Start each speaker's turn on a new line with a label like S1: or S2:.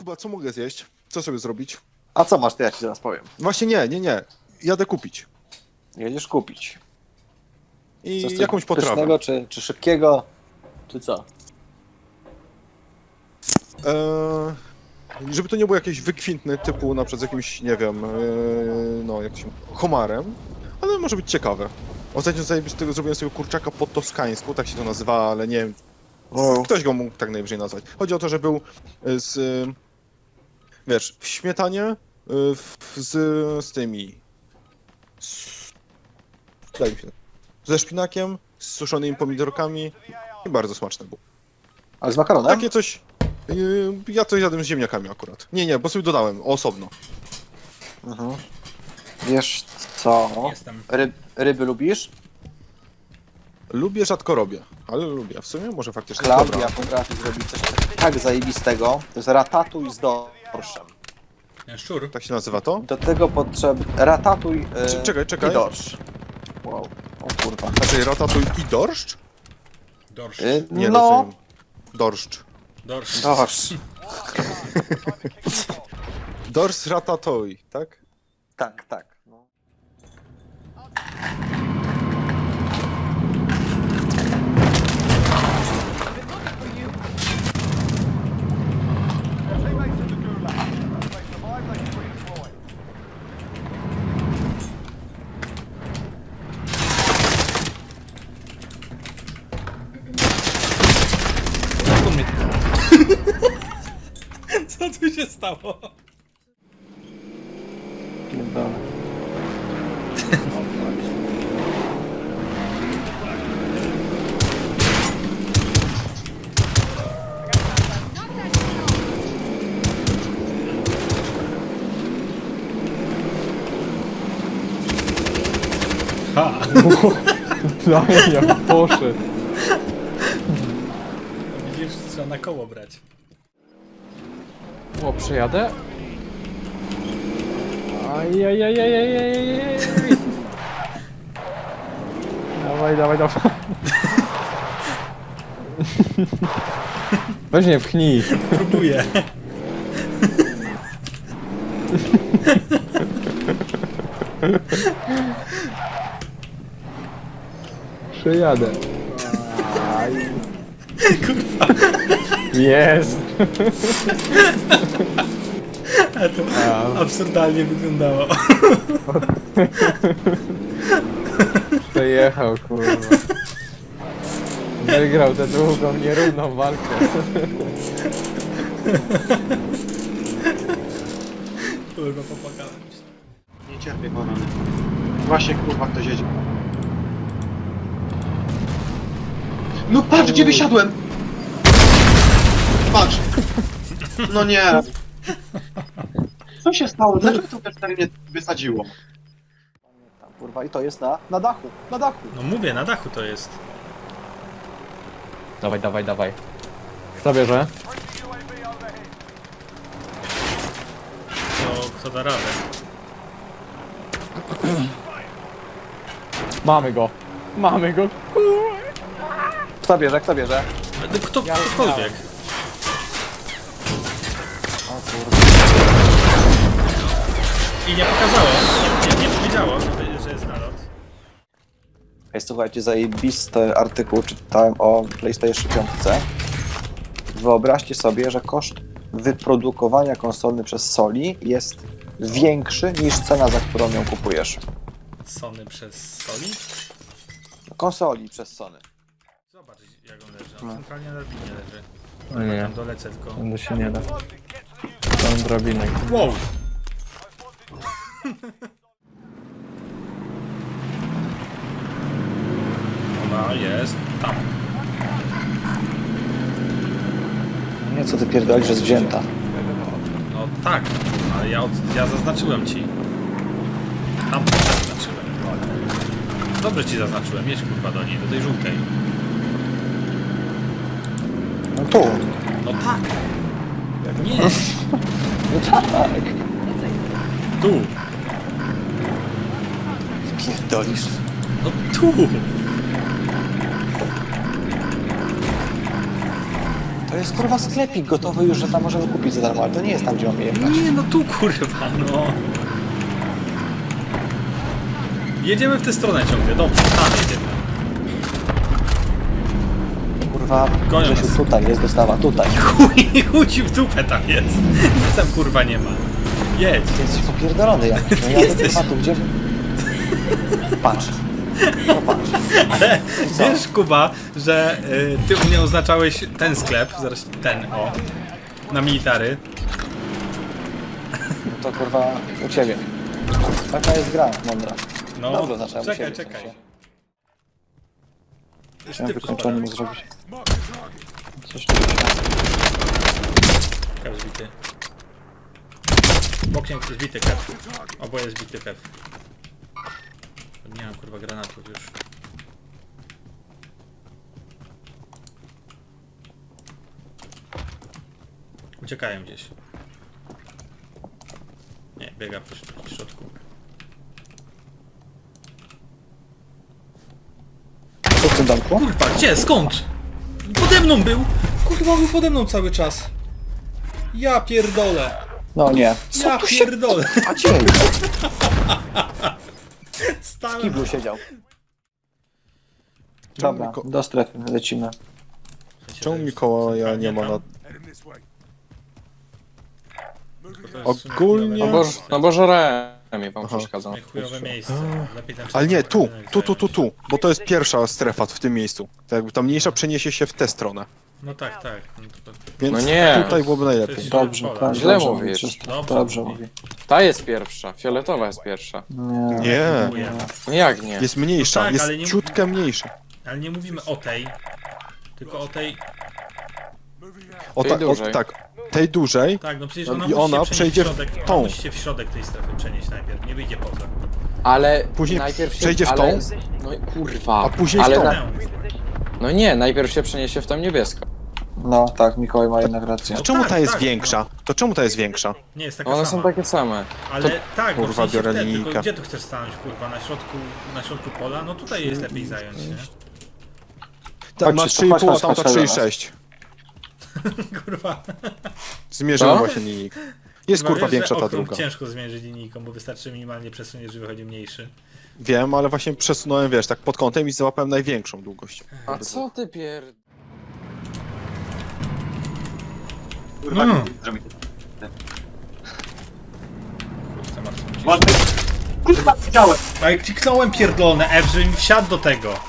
S1: Kuba, co mogę zjeść? Co sobie zrobić?
S2: A co masz, to ja ci zaraz powiem.
S1: Właśnie nie, nie, nie. Jadę kupić.
S2: Jedziesz kupić.
S1: I
S2: Coś
S1: jakąś potrawę.
S2: pysznego, czy, czy szybkiego, czy co?
S1: Eee, żeby to nie było jakieś wykwintne typu na przykład z jakimś, nie wiem, eee, no jakimś homarem, ale może być ciekawe. Ostatnio zajebistego zrobiłem sobie kurczaka po toskańsku, tak się to nazywa, ale nie wiem,
S2: O,
S1: ktoś go mógł tak najwyżej nazwać. Chodzi o to, że był e, z, e, wiesz, w śmietanie, e, w, z, z tymi, z, daj mi się, ze szpinakiem, z suszonymi pomidorkami i bardzo smaczne było.
S2: ale z makaronem?
S1: Takie coś. Yy, ja to jadłem z ziemniakami akurat. Nie, nie, bo sobie dodałem osobno.
S2: Mhm. Wiesz co?
S3: Jestem.
S2: Ryb, ryby lubisz?
S1: Lubię, rzadko robię, ale lubię. W sumie może faktycznie.
S2: Klaudia potrafi zrobić coś tak zajebistego. To jest ratatuj z dorszem.
S3: Szczur.
S1: Tak się nazywa to?
S2: Do tego potrzebny ratatuj e,
S1: czekaj, czekaj.
S2: i dorsz. Wow, o kurwa.
S1: Znaczy ratatuj i dorszcz?
S3: Dorsz.
S2: Y,
S1: Nie,
S2: no,
S1: rozumiem. Dorszcz.
S3: Dorsz.
S2: dorsz.
S1: Dorsz ratatouille, tak?
S2: Tak, tak. No.
S3: Co tu się stało?
S2: Pierdolę.
S3: Ha!
S4: Daj, jak poszedł.
S3: Widzisz, trzeba na koło brać.
S4: O, przejadę? Ajajajajajajajaj. Dawaj, dawaj, dawaj. Weź nie pchnij.
S3: Próbuję.
S4: Przejadę. Kurwa. Jest.
S3: A to
S4: A,
S3: absurdalnie wyglądało.
S4: przejechał, kurwa. Wygrał tę długą, nierówną walkę.
S3: Kurwa, popłakałem się.
S5: Nie cierpię korony. Właśnie kurwa ktoś jedzie. No patrz gdzie wysiadłem! Patrz! No nie! Co się stało? Dlaczego to P4 mnie wysadziło?
S2: Tam, kurwa, i to jest na, na dachu, na dachu.
S3: No mówię, na dachu to jest.
S4: Dawaj, dawaj, dawaj. Kto bierze?
S3: To kto da radę.
S4: Mamy go. Mamy go.
S2: Kto bierze, kto bierze?
S3: No, Kto,
S4: Ja
S3: ktokolwiek. I nie pokazało, nie, nie, nie powiedziało, że, że jest nalot.
S2: Ej, słuchajcie, zajebisty artykuł czytałem o PlayStation 5. Wyobraźcie sobie, że koszt wyprodukowania konsoli przez Sony jest większy niż cena, za którą ją kupujesz.
S3: Sony przez Soli.
S2: Konsoli przez Sony.
S3: Zobacz jak on leży. On centralnie na leży.
S4: No nie.
S3: Tam dolecę tylko.
S4: Się nie da. Tam drabinek.
S3: Wow! Ona jest tam.
S2: Nie, co ty pierdolisz, że jest wzięta.
S3: No tak, ale ja, od, ja zaznaczyłem ci. Tam zaznaczyłem. Dobrze ci zaznaczyłem, jedź kurwa do niej, do tej żółtej.
S2: No tu.
S3: No tak! Nie!
S2: No tak.
S3: Tu!
S2: Pierdolisz.
S3: No tu!
S2: To jest kurwa sklepik gotowy już, że tam możemy kupić za darmo, ale to nie jest tam, gdzie mamy jechać.
S3: Nie, no tu kurwa, no. Jedziemy w tę stronę ciągle, dobrze, tam jedziemy.
S2: Kurwa,
S3: Gonią
S2: Grzesiu,
S3: nas.
S2: tutaj jest dostawa, tutaj.
S3: Chuj, chuj ci w dupę tam jest. Nic tam kurwa nie ma. Jedź.
S2: Ty jesteś popierdolony jakiś. No ja
S3: Jesteś.
S2: tu gdzie... Patrz. No patrz.
S3: Ale
S2: Co?
S3: wiesz Kuba, że y, ty u mnie oznaczałeś ten sklep, zaraz ten, o, na military.
S2: To kurwa u ciebie. Taka jest gra, mądra.
S3: No,
S2: Dobra, u
S3: czekaj,
S2: siebie, w
S3: czekaj.
S2: sensie.
S3: Już
S2: Chciałem
S3: ty
S2: wykończony mu zrobić. Coś tu się...
S3: Kev zbity. Bokiem zbity Kev. Oboje zbity Kev. Nie mam kurwa granatów już. Uciekają gdzieś. Nie, biega po środku.
S2: Co w tym domku?
S3: Kurwa, gdzie? Skąd? Pode mną był! Kurwa, był pode mną cały czas. Ja pierdolę.
S2: No nie. Co
S3: Ja
S2: tu się...
S3: pierdolę.
S2: A dzieje? W
S3: Stałem.
S2: kiblu siedział. Dobra,
S1: Miko-
S2: do strefy lecimy.
S1: Czemu Mikołaja nie ma na... Ogólnie-
S4: No bo, no bo żre mi wam
S1: Aha.
S4: przeszkadza.
S3: Chujowe miejsce. Lepiej tam się
S1: Ale nie, tu, tu, tu, tu, tu, bo to jest pierwsza strefa w tym miejscu. Tak jakby ta mniejsza przeniesie się w tę stronę.
S3: No tak, tak. No to,
S1: Więc
S4: No nie.
S1: tutaj byłoby
S3: To
S1: najlepiej.
S3: jest-
S2: Dobrze,
S3: Pola.
S2: tak,
S4: Źle
S2: dobrze
S4: mówisz.
S2: mówi.
S3: Dobrze
S2: Dobrze
S3: mówi.
S4: Ta jest pierwsza, fioletowa jest pierwsza.
S2: Nie.
S1: Nie,
S3: dziękuję.
S4: No jak nie?
S1: jest mniejsza,
S3: No tak,
S1: jest
S3: ale nie-
S1: ciutkę mniejsza.
S3: Ale nie mówimy o tej, tylko o tej...
S1: O,
S4: Tej
S1: ta, o
S4: dużej.
S1: tak, tej dużej,
S3: Tak, no przecież
S1: No
S3: ona
S1: i
S3: musi
S1: ona
S3: się
S1: przejdzie w
S3: w środek,
S1: tą.
S3: Ona musi się w środek tej strefy przenieść najpierw, nie wyjdzie poza.
S4: Ale
S1: Później
S4: najpierw się,
S1: przejdzie w
S4: ale,
S1: tą?
S4: No i kurwa.
S1: A później w
S4: ale
S1: tą.
S4: na, No nie, najpierw się przeniesie w tą niebieską.
S2: No tak, Mikołaj ma jednak rację.
S1: to czemu
S3: tak,
S1: ta jest
S3: tak,
S1: większa? To czemu ta jest większa?
S3: nie jest taka
S4: One
S3: sama.
S4: są takie same.
S3: Ale tak, no
S1: kurwa,
S3: sensie
S1: biorę
S3: wtedy,
S1: linijkę.
S3: tylko gdzie tu chcesz stanąć, kurwa, na środku, na środku pola? No tutaj jest lepiej zająć, nie?
S1: Ta
S2: Chodź,
S1: ma
S2: chodź,
S1: 3,5, a
S2: chodź,
S1: tamta
S2: chodź do nas.
S1: 3,6.
S3: Kurwa.
S1: Zmierzyłem
S4: Co?
S1: właśnie linijkę. Jest kurwa
S3: wiesz, że
S1: większa ta
S3: okrąg
S1: druga.
S3: ciężko zmierzyć linijką, bo wystarczy minimalnie przesuniesz, że wychodzi mniejszy.
S1: Wiem, ale właśnie przesunąłem, wiesz, tak pod kątem i załapałem największą długość.
S4: A co ty pier...
S3: Mm.
S5: Zrobić.
S3: Kurwa, Marcin,
S5: Kurwa, widziałem!
S3: A jak kliknąłem pierdolone F, że mi wsiadł do tego.